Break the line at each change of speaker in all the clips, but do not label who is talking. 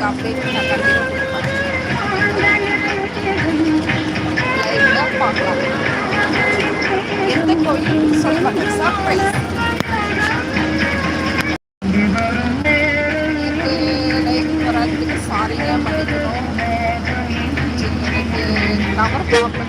உங்களுக்கு அப்டேட் நான் கண்டிப்பாக பார்க்கலாம். எந்த கோயில் சர்ப்ரைஸ் பண்ணிக்கணும். எனக்கு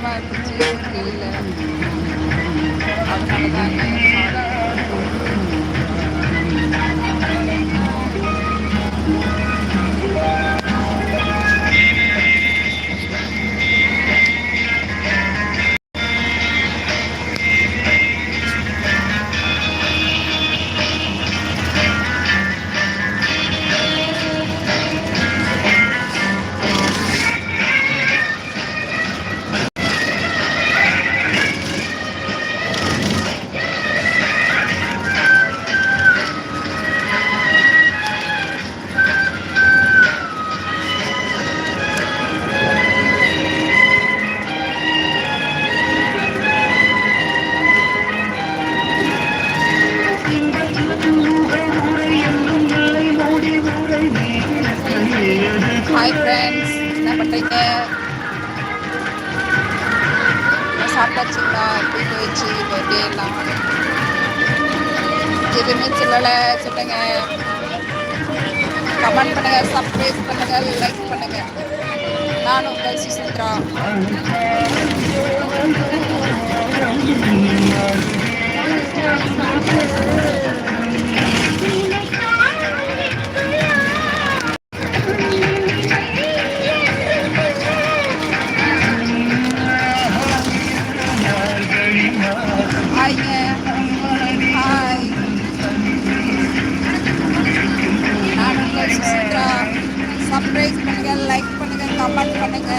ஹாய் ஃப்ரெண்ட்ஸ் என்ன பண்ணுறீங்க சாப்பிட்டாச்சுங்களா எப்படி போயிடுச்சு பர்த்டே எல்லாம் எதுவுமே சொல்லலை. சொல்லுங்க. கமெண்ட் பண்ணுங்க சப்ஸ்கிரைப் பண்ணுங்க லைக் பண்ணுங்க. நான் உங்கள் சுசித்ரா லைக் பண்ணுங்க கமெண்ட் பண்ணுங்க.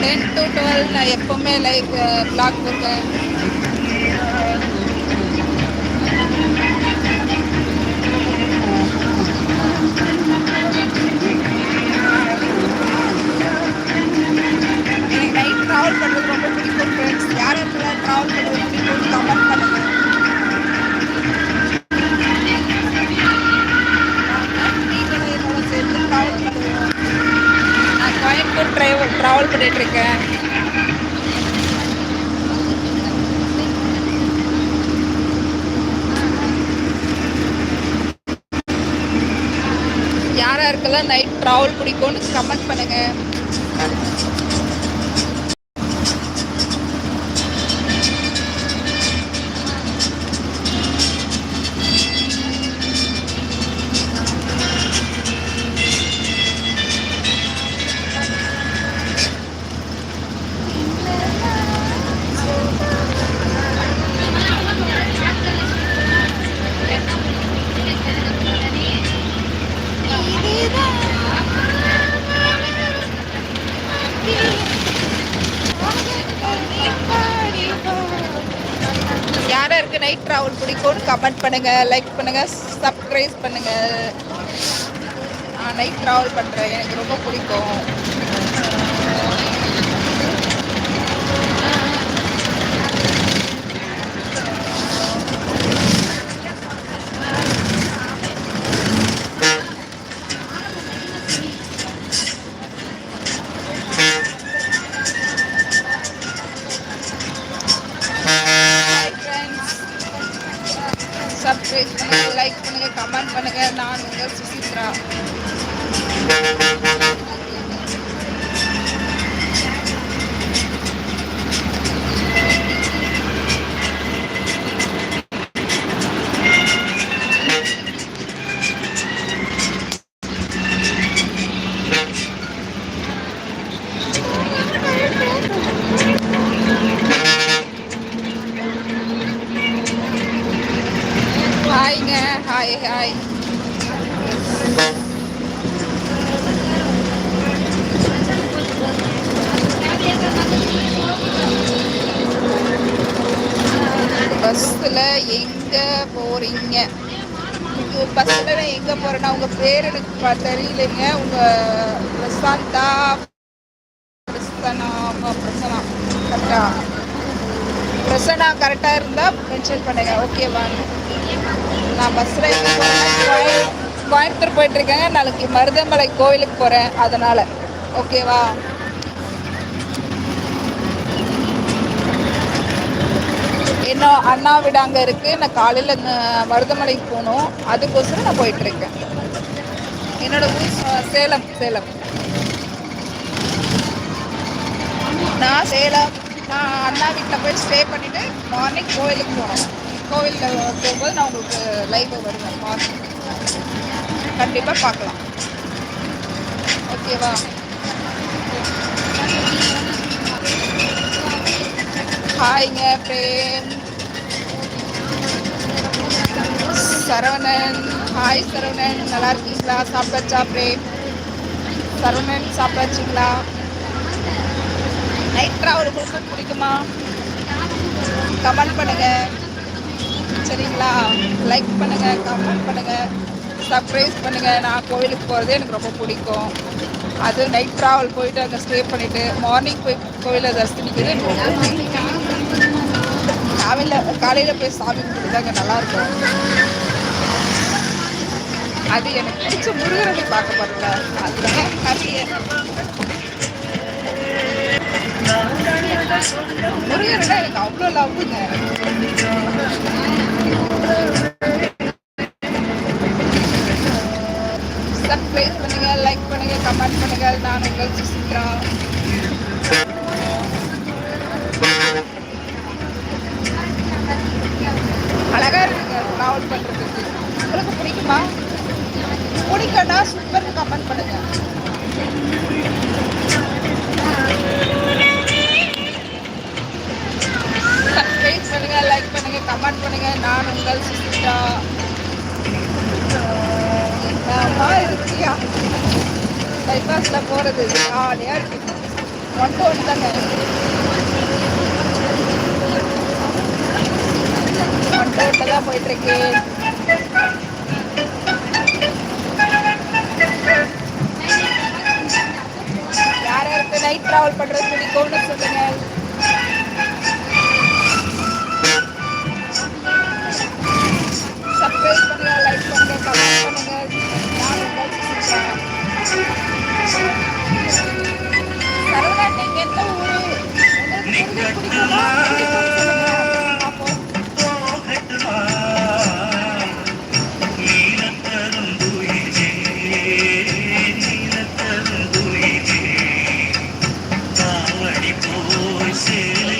டென் டு டுவெல் நான் எப்போவுமே லைக் பிளாக் போட்டேன் நைட் ட்ராவல் பிடிக்கும்னு கமெண்ட் பண்ணுங்க. கமெண்ட் பண்ணுங்க லைக் பண்ணுங்க சப்ஸ்கிரைப் பண்ணுங்க. நைட் ட்ராவல் பண்ணுறேன் எனக்கு ரொம்ப பிடிக்கும். உங்கள் சுசித்ரா ஹாய்ங்க ஹாய் ஹாய் பஸ்ஸில் எங்கே போகிறீங்க பஸ்ஸில் நான் எங்கே போகிறேன்னா உங்கள் பேர் எனக்கு ப- தெரியலைங்க. உங்கள் பிரசாந்தா பிரசனா பிரசனா கரெக்டா? பிரசனா கரெக்டாக இருந்தால் மென்ஷன் பண்ணுங்க. ஓகேவா நான் பஸ்ஸில் எங்கே போகிறேன் கோயம்புத்தூர் போயிட்டுருக்கேங்க. நாளைக்கு மருதமலை கோவிலுக்கு போகிறேன் அதனால். ஓகேவா? இன்னும் அண்ணா வீடு அங்கே இருக்குது நான் காலையில் மருதமலைக்கு போகணும். அதுக்கோசரம் நான் போயிட்டுருக்கேன். என்னோட ஊர் சேலம் சேலம். நான் சேலம் நான் அண்ணா வீட்டில் போய் ஸ்டே பண்ணிவிட்டு மார்னிங் கோவிலுக்கு போகணும். கோவிலில் போகும்போது நான் உங்களுக்கு லைவ் வருவேன். மார்னிங் கண்டிப்பாக பார்க்கலாம். ஓகேவா? ஹாய்ங்க பிரேம். சரவணன். ஹாய் சரவணன். நல்லா இருக்கீங்களா? சாப்பிட்டாச்சா பிரேம்? சரவணன் சாப்பிடாச்சிங்களா நைட் ஒரு உங்களுக்கு பிடிக்குமா? கமெண்ட் பண்ணுங்க. சரிங்களா? லைக் பண்ணுங்க கமெண்ட் பண்ணுங்க. சர்ப்ரைஸ் பண்ணுங்க. நான் கோவிலுக்கு போகிறது எனக்கு ரொம்ப பிடிக்கும். அது நைட் ட்ராவல் போயிட்டு அங்கே ஸ்டே பண்ணிட்டு மார்னிங் போய் கோவிலில் தரிசனிக்கிறது எனக்கு ரொம்ப பிடிக்கும். காலையில் காலையில் போய் சாமி கும்பிட்டு அங்கே நல்லாயிருக்கும் அது எனக்கு பிடிச்ச முருகனை பார்க்க பாருங்க. அதுதான் நிறைய முருகனை எனக்கு அவ்வளோ லவ்வுங்க சப்ஸ்கிரைப் பண்ணுங்க லைக் பண்ணுங்க கமெண்ட் பண்ணுங்க நான் உங்கள் சுசித்ரா அழகா இருக்குங்க ட்ராவல் பண்றதுக்கு உங்களுக்கு பிடிக்குமா பிடிக்கனா சூப்பர் கமெண்ட் பண்ணுங்க சப்ஸ்கிரைப் பண்ணுங்க லைக் பண்ணுங்க கமெண்ட் பண்ணுங்க நான் உங்கள் சுசித்ரா என்னம்மா இருக்கியா பைபாஸ்ல போறது ஜாலியா இருக்கு ஒன் ஒன்று தானே தாங்க ஒன் தான் போயிட்டு யார் யாருக்கு நைட் டிராவல் பண்றது பிடிக்கும்னு சொல்லுங்க.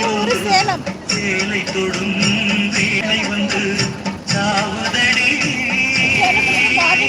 ஊரு? சேலம்.
சேலை தொடும் வேலை வந்து சாவுதடி
சேலத்துல பாதி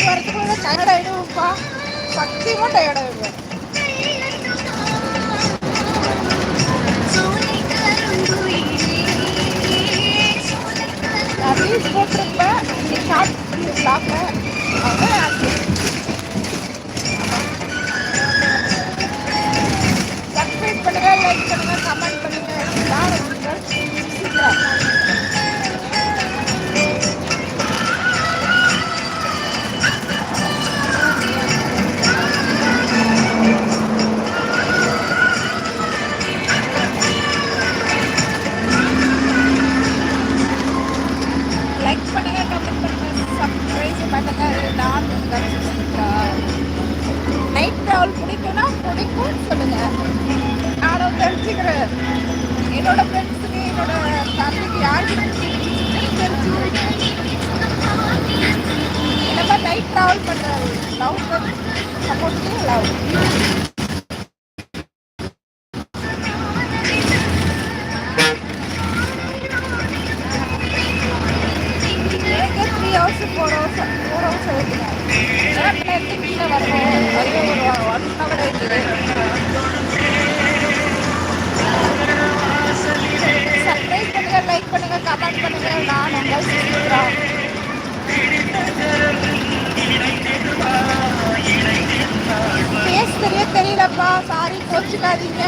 ஃபேமிலிக்கு யாருக்கு தெரிஞ்சுக்கிறேன் இந்த மாதிரி நைட் ட்ராவல் பண்ணுற லவ் சப்போர்ட் லவ் எனக்கு த்ரீ லைக் கமெண்ட் பண்ணுங்க நான் உங்கள் சுசித்ரா பேச தெரிய தெரியலப்பா சாரி கோச்சுக்காதீங்க.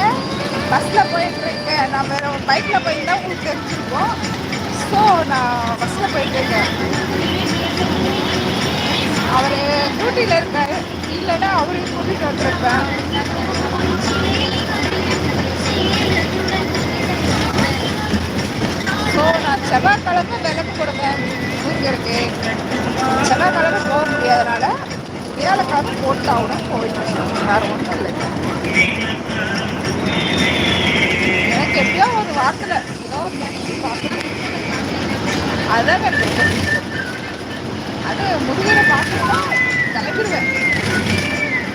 பஸ்ஸில் போயிட்டு இருக்கேன். நான் வேற பைக்கில் போயிருந்தா உங்களுக்கு தெரிஞ்சிருக்கோம். ஸோ நான் பஸ்ஸில் போயிட்டு இருக்கேன். அவர் டியூட்டியில் இருக்காரு. இல்லைன்னா அவரையும் கூட்டிகிட்டு வந்துருப்பேன். செவ்வாய்க்கிழமை விளக்கு கொடுப்பேன் முருகருக்கு செவ்வாய்க்கிழமை போக முடியாதனால வியாழக்கிழமை போட்டாவும் போயிட்டு வேறு ஒன்றும் இல்லை. எனக்கு எப்படியோ ஒரு வாரத்தில் ஏதோ ஒரு அதுதான் எனக்கு அது முருகரை பார்க்கணும்னா கிளம்பிடுவேன்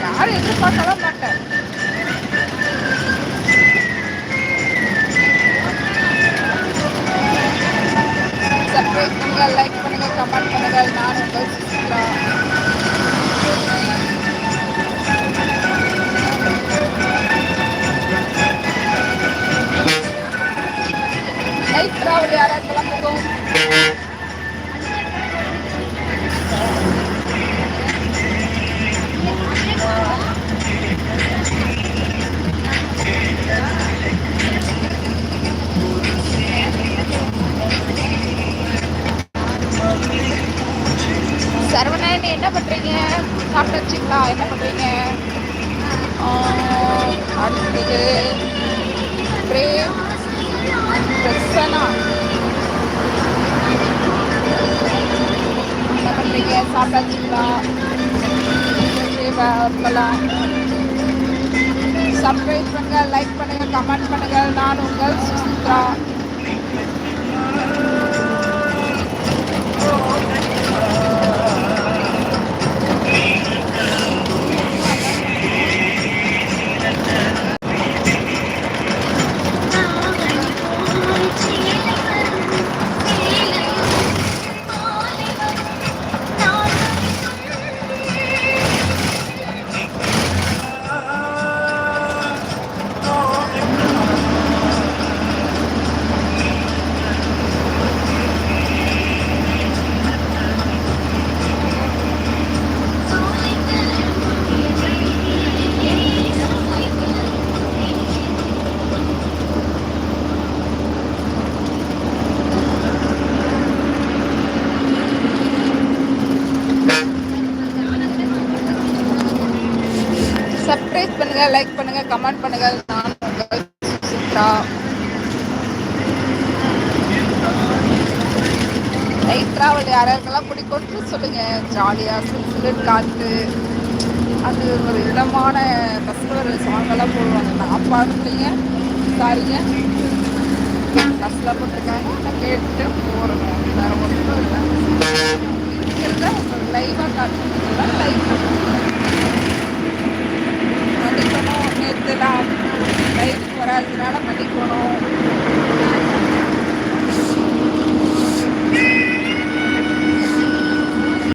யாரும் எதிர்பார்க்கலாம் மாட்டேன். சப்ஸ்கிரைப் பண்ணுங்கள் லைக் பண்ணுங்கள் கமெண்ட் பண்ணுங்கள் நான் உங்கள் சுசிலா சரவணன் என்ன பண்றீங்க? சாப்பிட்டாச்சுங்களா? என்ன பண்றீங்க? அடுத்தது பிரேம் பிரசனா என்ன பண்றீங்க? சாப்பிட்டாச்சுங்களா? வரலாம் சப்ஸ்கிரைப் பண்ணுங்க லைக் பண்ணுங்க கமெண்ட் பண்ணுங்க. நான் உங்கள் சுசித்ரா லைக் பண்ணுங்க கமெண்ட் பண்ணுங்க. நான் உங்கள் சுசித்ரா நைட் ட்ராவல் யாராருக்கெல்லாம் பிடிக்கும்னு சொல்லுங்க. ஜாலியாக சுடு காற்று அது ஒரு இடமான பஸ்ஸில் ஒரு சாங்கெல்லாம் போடுவாங்க. நான் பாடலைங்க சாரிங்க. பஸ்ஸில் போட்டிருக்காங்க. நான் கேட்டு போகிறோம் வேறு ஒன்றும் இல்லை. இருக்கிறத லைவாக லைவ் மன்னிக்கணும் நேற்று நான் லைஃப் வராததுனால பண்ணிக்கணும்.